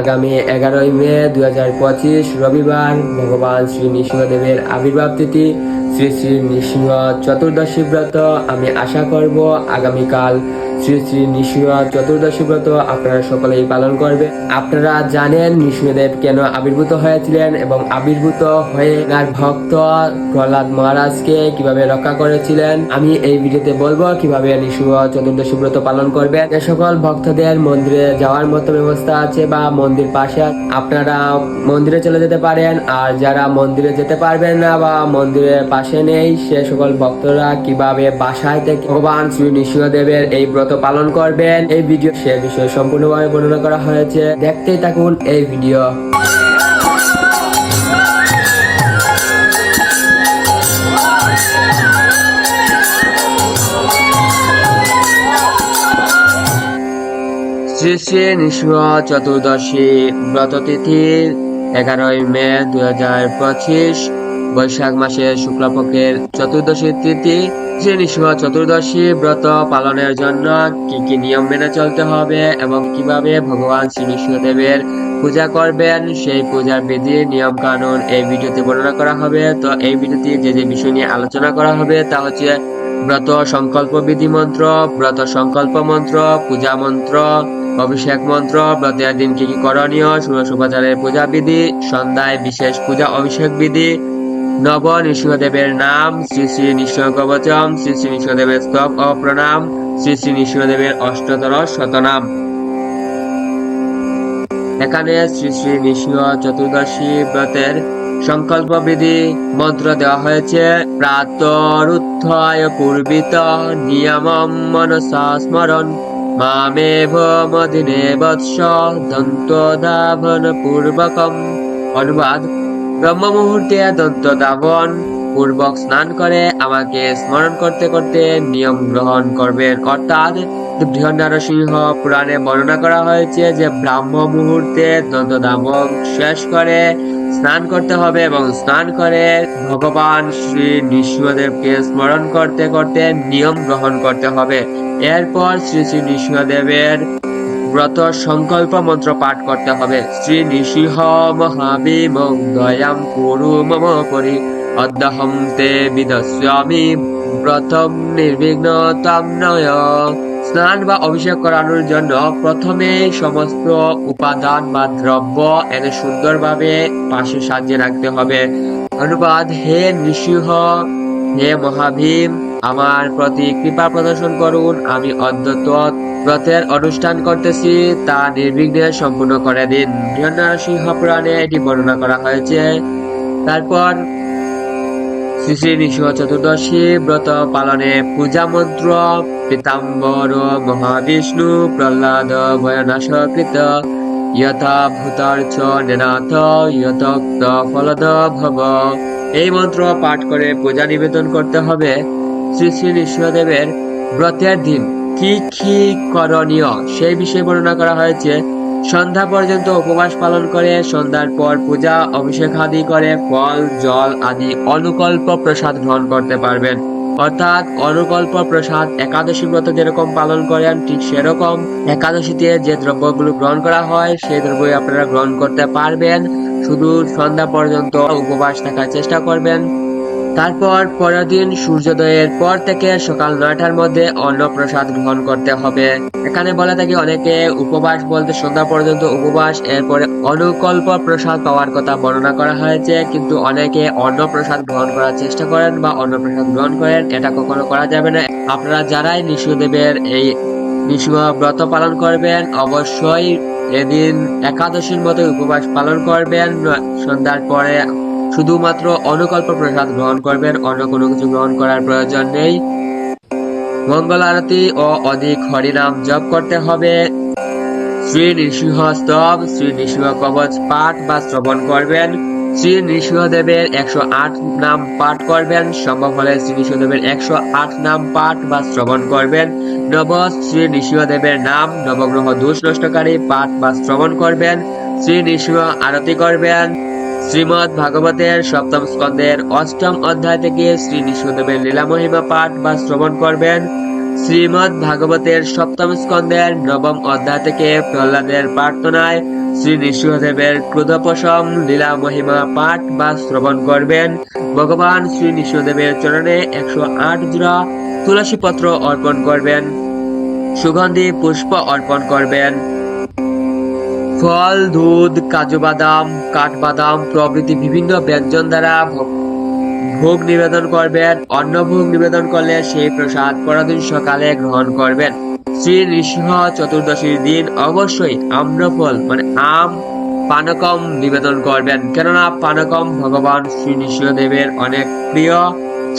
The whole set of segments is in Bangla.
আগামী এগারোই মে দু হাজার পঁচিশ রবিবার ভগবান শ্রী নৃসিংহদেবের আবির্ভাব তিথি। শ্রী শ্রী নৃসিংহ চতুর্দশী ব্রত আমি আশা করব আগামীকাল শ্রী শ্রী নৃসিংহ চতুর্দশী ব্রত আপনারা সকলেই পালন করবে। আপনারা জানেন নৃসিংহদেব কেন আবির্ভূত হয়েছিলেন এবং আবির্ভূত হয়ে তার ভক্ত প্রহ্লাদ মহারাজকে কীভাবে রক্ষা করেছিলেন? আমি এই ভিডিওতে বলব কীভাবে নৃসিংহ চতুর্দশী ব্রত পালন করবে যে সকল ভক্তদের মন্দিরে যাওয়ার মতো ব্যবস্থা আছে বা মন্দির পাশে আপনারা মন্দিরে চলে যেতে পারেন। আর যারা মন্দিরে যেতে পারবেন না বা মন্দিরের পাশে নেই। সে সকল ভক্তরা কীভাবে বাসায় থেকে ভগবান শ্রী নৃসিংহদেবের এই ব্রত পালন করবেন, এই ভিডিও সে বিষয়ে সম্পূর্ণভাবে বর্ণনা করা হয়েছে। দেখতেই থাকুন এই ভিডিও। শ্রী শ্রী নৃসিংহ চতুর্দশী ব্রত তিথি এগারোই মে দুই হাজার পঁচিশ। বৈশাখ মাসে শুক্লপক্ষের চতুর্দশী তিথি শ্রী নৃসিংহ চতুর্দশী ব্রত পালনের জন্য কি কি নিয়ম মেনে চলতে হবে এবং কীভাবে ভগবান শ্রী নৃসিংহদেবের পূজা করবেন, সেই পূজার বিধি, নিয়ম কানুন এই ভিডিওতে বর্ণনা করা হবে। তো এই ভিডিওতে যে যে বিষয় নিয়ে আলোচনা করা হবে তা হচ্ছে ব্রত সংকল্প বিধি মন্ত্র, ব্রত সংকল্প মন্ত্র, পূজা মন্ত্র, অভিষেক মন্ত্র, ব্রতের দিন কি কি করণীয় ষোড়শোপাচারের পূজা বিধি, সন্ধ্যায় বিশেষ পূজা অভিষেক বিধি নব নৃসিংহদেবের নাম, শ্রী শ্রী নৃসিংহ শ্রী শ্রী নৃসিংহদেবের স্তব ও প্রণাম শ্রী শ্রী নৃসিংহদেবের অষ্টতর শতনাম। এখানে শ্রী শ্রী নৃসিংহ চতুর্দশী ব্রতের সংকল্প বিধি মন্ত্র দেওয়া হয়েছে। প্রাতরুত্থায় পূর্বিত নিয়মম মনসা স্মরণ। মামেভ মদিনে বৎস দন্ত ধাবন পূর্বকম অনুবাদ ব্রহ্ম মুহূর্তে দন্ত ধাবন পূর্বক স্নান করে আমাকে স্মরণ করতে করতে নিয়ম গ্রহণ করবেন অর্থাৎ বৃহৎ নরসিংহ পুরাণে বর্ণনা করা হয়েছে যে ব্রাহ্ম মুহূর্তে দন্ত ধাবন শেষ করে স্নান করতে হবে এবং স্নান করে ভগবান শ্রী নৃসিংহদেবকে স্মরণ করতে করতে নিয়ম গ্রহণ করতে হবে। এরপর শ্রী শ্রী নৃসিংহদেবের ব্রত সংকল্প মন্ত্র পাঠ করতে হবে। শ্রী নৃসিংহ মহাবীম দয়াম কুরু মম পরি। অদ্যহম তে বিদস্যামি প্রথম নির্বিঘ্ন তাম নয়। স্নান বা অভিষেক করানোর জন্য প্রথমে সমস্ত উপাদান বা দ্রব্য এনে সুন্দরভাবে পাশে সাজিয়ে রাখতে হবে। অনুবাদ, হে নৃসিংহ হে মহাভীম আমার প্রতি কৃপা প্রদর্শন করুন। আমি অদ্যত ব্রতের অনুষ্ঠান করতেছি, তা নির্বিঘ্নে সম্পূর্ণ করে দিন। নরসিংহ পুরাণে এটি বর্ণনা করা হয়েছে। তারপর শ্রী শ্রী নৃসিংহ চতুর্দশী ব্রত পালনে পূজা মন্ত্র, পীতাম্বর, মহাবিষ্ণু, প্রহ্লাদ ভয়নাশ কৃত যথা ভূতার্চ নেনাথ যথক্ত ফলদ, ভব এই মন্ত্র পাঠ করে পূজা নিবেদন করতে হবে শ্রী শ্রী নৃসিংহদেবের ব্রতের দিন। কি কি করণীয়? সেই বিষয়ে বর্ণনা করা হয়েছে। সন্ধ্যা পর্যন্ত উপবাস পালন করে, সন্ধ্যার পর পূজা, অভিষেক আদি করে, ফল, জল আদি অনুকল্প প্রসাদ গ্রহণ করতে পারবেন। অর্থাৎ অনুকল্প প্রসাদ একাদশী ব্রত যেরকম পালন করেন, ঠিক সেরকম একাদশীতে যে দ্রব্যগুলো গ্রহণ করা হয়, সেই দ্রব্যই আপনারা গ্রহণ করতে পারবেন। শুধু সন্ধ্যা পর্যন্ত উপবাস থাকার চেষ্টা করবেন। তারপর পরের দিন সূর্যোদয়ের পর থেকে সকাল নয়টার মধ্যে অন্ন প্রসাদ গ্রহণ করতে হবে। এখানে বলে থাকি, অনেকে উপবাস বলতে সন্ধ্যা পর্যন্ত উপবাস, এরপরে অনুকল্প প্রসাদ পাওয়ার কথা বর্ণনা করা হয়েছে, কিন্তু অনেকে অন্ন প্রসাদ গ্রহণ করার চেষ্টা করেন বা অন্ন প্রসাদ গ্রহণ করেন, এটা কখনো করা যাবে না। আপনারা যারাই নৃসিংহদেবের এই নৃসিংহ ব্রত পালন করবেন, অবশ্যই এদিন একাদশীর মতো উপবাস পালন করবেন সন্ধ্যার পরে শুধুমাত্র অনুকল্প প্রসাদ গ্রহণ করবেন, অন্য কোনো কিছু গ্রহণ করার প্রয়োজন নেই। মঙ্গল আরতি ও অধিক হরিনাম জপ করতে হবে। শ্রী নৃসিংহ স্তব শ্রী নৃসিংহ কবচ পাঠ বা শ্রবণ করবেন। শ্রী নৃসিংহদেবের একশো আট নাম পাঠ করবেন, সম্ভব হলে শ্রী নৃসিংহদেবের একশো আট নাম পাঠ বা শ্রবণ করবেন। নব শ্রী নৃসিংহদেবের নাম, নবগ্রহ দোষ নষ্টকারী পাঠ বা শ্রবণ করবেন। শ্রী নৃসিংহ আরতি করবেন। শ্রীমদ ভাগবতের সপ্তম স্কন্ধের অষ্টম অধ্যায় থেকে শ্রী নৃসিংহদেবের লীলা মহিমা পাঠ বা শ্রবণ করবেন। শ্রীমদ ভাগবতের সপ্তম স্কন্দের নবম অধ্যায় থেকে প্রহ্লাদের প্রার্থনায় শ্রী নৃসিংহদেবের ক্রোধপশম লীলা মহিমা পাঠ বা শ্রবণ করবেন। ভগবান শ্রী নৃসিংহদেবের চরণে একশো আট জোড়া তুলসী পত্র অর্পণ করবেন। সুগন্ধি পুষ্প অর্পণ করবেন। ফল, দুধ, কাজু বাদাম কাঠবাদাম প্রভৃতি বিভিন্ন ব্যঞ্জন দ্বারা ভোগ নিবেদন করবেন, অন্ন ভোগ নিবেদন করলে সেই প্রসাদ পরদিন সকালে গ্রহণ করবেন। শ্রী নৃসিংহ চতুর্দশীর দিন অবশ্যই আম্রফল মানে আম, পানকম নিবেদন করবেন। কেননা পানকম ভগবান শ্রী নৃসিংহদেবের অনেক প্রিয়।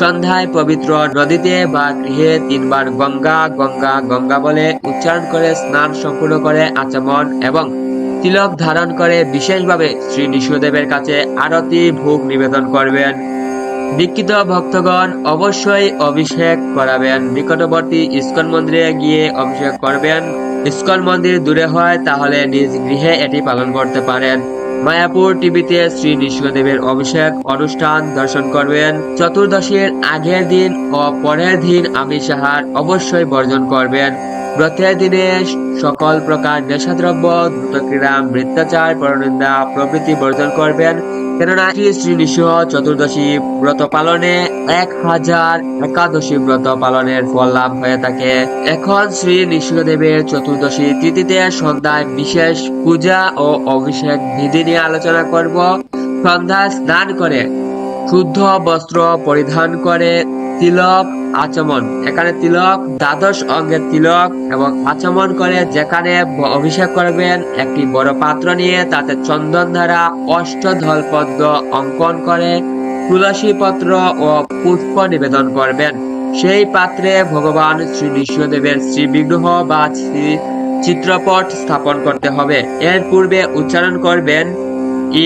সন্ধ্যায় পবিত্র নদীতে বা গৃহে তিনবার গঙ্গা গঙ্গা গঙ্গা বলে উচ্চারণ করে স্নান সম্পূর্ণ করে আচমন এবং তিলক ধারণ করে বিশেষভাবে শ্রী নৃসিংহদেবের কাছে আরতি, ভোগ নিবেদন করবেন। দীক্ষিত ভক্তগণ অবশ্যই অভিষেক করাবেন। নিকটবর্তী ইস্কন মন্দিরে গিয়ে অভিষেক করবেন। ইস্কন মন্দির দূরে হয়, তাহলে নিজ গৃহে এটি পালন করতে পারেন। মায়াপুর টিভিতে শ্রী নৃসিংহদেবের অভিষেক অনুষ্ঠান দর্শন করবেন। চতুর্দশীর আগের দিন ও পরের দিন আমিষ আহার অবশ্যই বর্জন করবেন। ব্রতের দিনে সকল প্রকার নেশাদ্রব্য, দ্রুতক্রীড়া, মৃত্যাচার, পরনিন্দা প্রভৃতি বর্জন করবেন। কেননা শ্রী নৃসিংহ চতুর্দশী ব্রত পালনে এক হাজার একাদশী ব্রত পালনের ফল লাভ হয়ে থাকে। এখন শ্রী নৃসিংহদেবের চতুর্দশী তিথিতে সন্ধ্যায় বিশেষ পূজা ও অভিষেক বিধি নিয়ে আলোচনা করব। সন্ধ্যায় স্নান করে, শুদ্ধ বস্ত্র পরিধান করে, তিলক আচমন। এখানে তিলক, দ্বাদশ অঙ্গের তিলক এবং আচমন করে যেখানে অভিষেক করবেন, একটি বড় পাত্র নিয়ে তাতে চন্দন দ্বারা অষ্টধল পদ্ম অঙ্কন করে তুলসী পত্র ও পুষ্প নিবেদন করবেন। সেই পাত্রে ভগবান শ্রী নৃসিংহদেবের শ্রী বিগ্রহ বা শ্রী চিত্রপট স্থাপন করতে হবে। এর পূর্বে উচ্চারণ করবেন,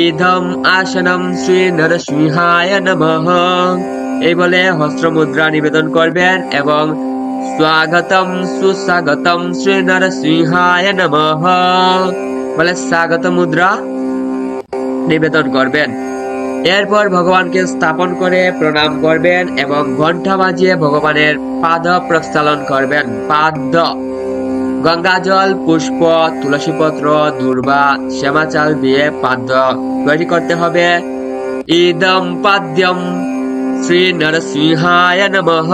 ইদম আসনম শ্রী নরসিংহায় নমঃ। এই বলে হস্ত্র মুদ্রা নিবেদন করবেন এবং স্বাগতম সুস্বাগতম শ্রী নরসিংহায় নমঃ। বলে স্বাগত মুদ্রা নিবেদন করবেন। এরপর ভগবানকে স্থাপন করে প্রণাম করবেন এবং ঘণ্টা বাজিয়ে ভগবানের পাদ প্রক্ষালন করবেন। পাদ। গঙ্গা জল, পুষ্প, তুলসী পত্র, দুর্বা শ্যামা চাল দিয়ে পাদ্য তৈরি করতে হবে। ইদম পাদ্যম শ্রী নরসিংহায় নমঃ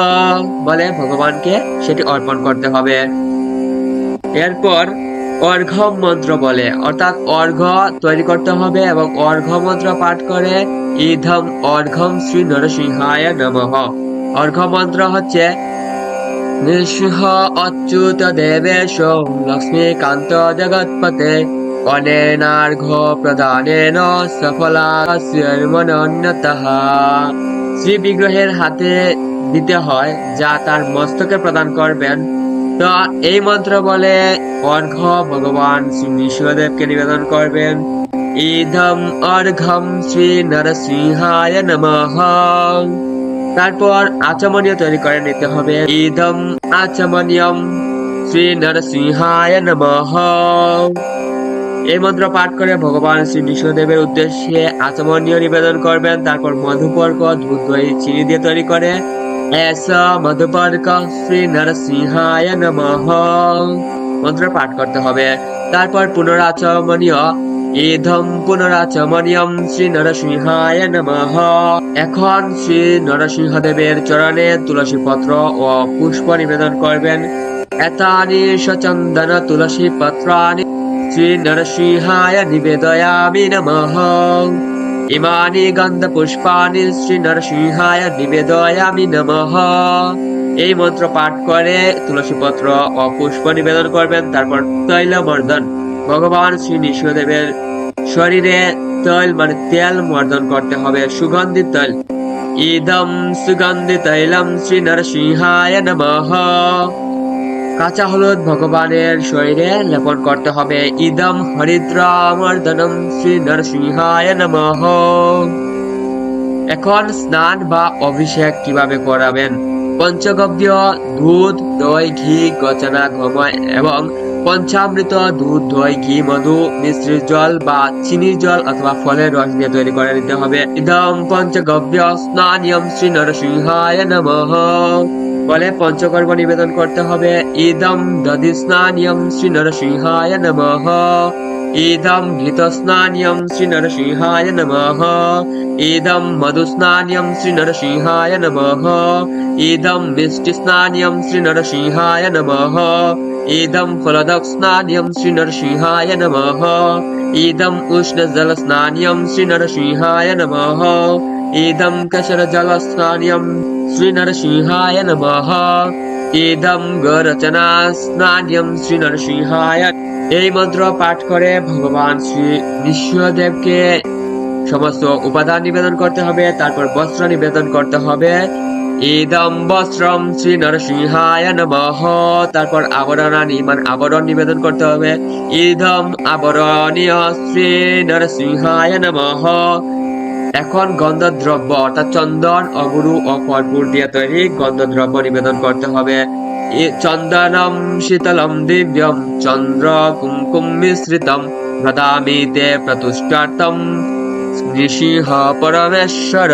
বলে ভগবানকে সেটি অর্পণ করতে হবে। এরপর অর্ঘ্য মন্ত্র বলে, অর্থাৎ অর্ঘ্য তৈরি করতে হবে এবং অর্ঘ্য মন্ত্র পাঠ করে ইধম অর্ঘম শ্রী নরসিংহায় নমঃ। অর্ঘ্য মন্ত্র হচ্ছে, নৃসিংহ অচ্যুত দেবেশ লক্ষ্মীকান্ত জগৎপতে অনেনার্ঘ প্রদানেন সফলা শ্রী বিগ্রহের হাতে দিতে হয়, যা তার মস্তকে প্রদান করবেন। তো এই মন্ত্র বলে, অর্ঘ্য ভগবান শ্রী নৃসিংহদেবকে নিবেদন করবেন। ইদম অর্ঘম শ্রী নরসিংহায় নমঃ। তারপর আচমনীয় তৈরি করে নিতে হবে। ইদম আচমনিয়ম শ্রী নরসিংহায় নমঃ। এই মন্ত্র পাঠ করে ভগবান শ্রী নৃসিংহদেবের উদ্দেশ্যে আচমনীয় নিবেদন করবেন। তারপর মধুপর্ক দুধ দই চিনি দিয়ে তৈরি করে। মধুপর্ক শ্রী নরসিংহায় নমঃ। মন্ত্র পাঠ করতে হবে। তারপর পুনরাচমনীয়, ইদম পুনরাচমনিয়ম শ্রী নরসিংহায় এখন শ্রী নরসিংহদেবের চরণে তুলসী পত্র ও পুষ্প নিবেদন করবেন। এতানি সচন্দন তুলসী পত্রানি শ্রী নরসিংহায় নিবেদয়ামি নমঃ ইমানি গন্ধ পুষ্পানি শ্রী নরসিংহায় নিবেদয়ামি নমঃ এই মন্ত্র পাঠ করে তুলসী পত্র ও পুষ্প নিবেদন করবেন, তারপর তৈলমর্দন। ভগবান শ্রী নৃসিংহদেবের শরীরে তৈল মানে তেল মর্দন করতে হবে সুগন্ধিত তৈল। ইদম সুগন্ধি তৈলম শ্রী নরসিংহায় নমঃ। কাঁচা হলুদ ভগবানের শরীরে লেপন করতে হবে। ইদম হরিদ্রামর্দনম শ্রী নরসিংহায় নমঃ। এখন স্নান বা অভিষেক কীভাবে করাবেন? পঞ্চগব্য দুধ, দই, ঘি, গচনা এবং পঞ্চামৃত দুধ, দই, ঘি, মধু, মিশ্রিত জল বা চিনির জল অথবা ফলের রস দিয়ে তৈরি করে নিতে হবে। ইদম পঞ্চগব্য স্নানিয়ম শ্রী নরসিংহায় নমঃ। বলে পঞ্চকর্ম নিবেদন করতে হবে। ইদম দধি স্নানিয়ম শ্রী নরসিংহায় নমঃ। ইদম ঘৃতস্নান্যম শ্রী নরসিংহায় নমঃ। ইদম মধুস্নান্যম শ্রী নরসিংহায় নমঃ। ইদম মিষ্টিস্নান্যম শ্রী নরসিংহায় নমঃ। ইদম ফলদস্নান্যম শ্রী নরসিংহায় নমঃ। ইদম উষ্ণজলস্নান্যম শ্রী নরসিংহায় নমঃ। কশরজলস্নান্যম শ্রী নরসিংহায় নমঃ ইদম গরচনা স্নান্যম শ্রী নরসিংহায় এই মন্ত্র পাঠ করে ভগবান শ্রী নৃসিংহদেবকে সমস্ত উপাদান নিবেদন করতে হবে, তারপর বস্ত্র নিবেদন করতে হবে। ইদম বস্ত্রম শ্রী নরসিংহায় নমঃ। তারপর আবরণানি মানে আবরণ নিবেদন করতে হবে। ইদম আবরণীয় শ্রী নরসিংহায় নমঃ। এখন গন্ধদ্রব্য, অর্থাৎ চন্দন, অগুরু ও কর্পূর দিয়ে তৈরি গন্ধদ্রব্য নিবেদন করতে হবে। চন্দনম শীতলম দিব্যম, চন্দ্র কুমকুম মিশ্রিতম প্রদামি তে প্রতুষ্টার্থম নৃসিংহ পরমেশ্বর।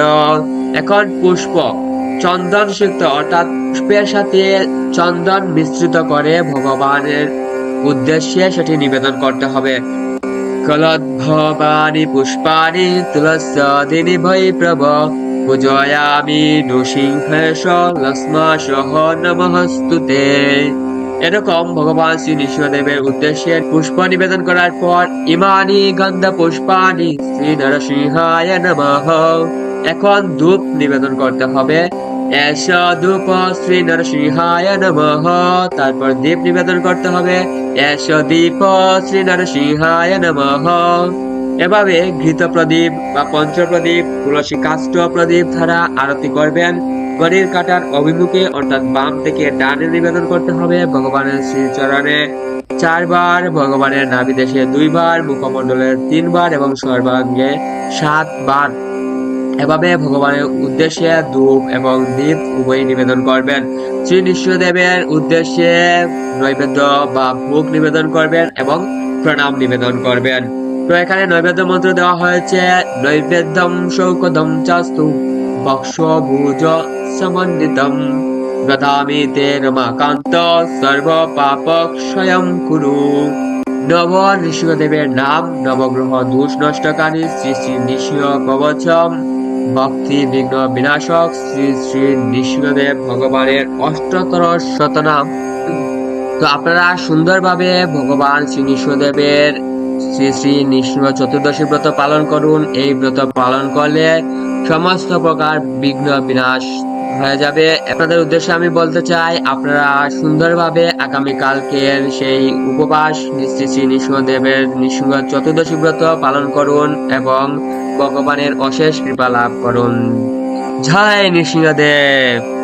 এখন পুষ্প চন্দন সিক্ত অর্থাৎ পুষ্পের সাথে চন্দন মিশ্রিত করে ভগবানের উদ্দেশ্যে সেটি নিবেদন করতে হবে। কলদ্ভবানি পুষ্পানি তুলস্যাদিনি ভৈ প্রভ পূজয়ামি নৃসিংহেশ লস্মাসহ নমস্তুতে এরকম ভগবান শ্রী নৃসিংহদেবের উদ্দেশ্যে পুষ্প নিবেদন করার পর ইমানি গন্ধ পুষ্পানি শ্রী নরসিংহায় নমঃ। এখন ধূপ নিবেদন করতে হবে। এস ধূপ শ্রী নরসিংহায় তারপর দীপ নিবেদন করতে হবে। এস দীপ শ্রী নরসিংহায় নমঃ। এভাবে ঘৃত প্রদীপ বা পঞ্চ প্রদীপ, তুলসী কাষ্ট প্রদীপ দ্বারা আরতি করবেন। ঘড়ির কাটার অভিমুখে অর্থাৎ বাম থেকে ডানে নিবেদন করতে হবে ভগবানের শ্রীচরণে। চারবার ভগবানের নাভিদেশে দুইবার মুখমণ্ডলের তিনবার এবং সর্বাঙ্গে সাতবার। এভাবে ভগবানের উদ্দেশ্যে ধূপ এবং দীপ উভয় নিবেদন করবেন। শ্রী নৃসিংহদেবের উদ্দেশ্যে নৈবেদ্য বা ভোগ নিবেদন করবেন এবং প্রণাম নিবেদন করবেন। তো এখানে নৈবেদ্য মন্ত্র দেওয়া হয়েছে, নৈবেদ্যম শৌকদম চাস্তু বক্ষ ভুজ সমন্বিতম দদামি তে রমাকান্ত সর্ব পাপ ক্ষয়ম কুরু। নব নৃসিংহদেবের নাম, নবগ্রহ দোষ নষ্টকারী শ্রী শ্রী নৃসিংহ কবচম ভক্তি বিঘ্ন বিনাশক শ্রী শ্রী নৃসিংহদেব ভগবানের অষ্টতর শতনাম। তো আপনারা সুন্দরভাবে ভগবান শ্রী নৃসিংহদেবের শ্রী শ্রী নৃসিংহ চতুর্দশী ব্রত পালন করুন। এই ব্রত পালন করলে সমস্ত প্রকার বিঘ্ন বিনাশ হয়ে যাবে। আপনাদের উদ্দেশ্যে আমি বলতে চাই, আপনারা সুন্দরভাবে আগামীকালকের সেই উপবাস শ্রী শ্রী নৃসিংহদেবের নৃসিংহ চতুর্দশী ব্রত পালন করুন এবং ভগবানের অশেষ কৃপা লাভ করুন। জয় নৃসিংহদেব।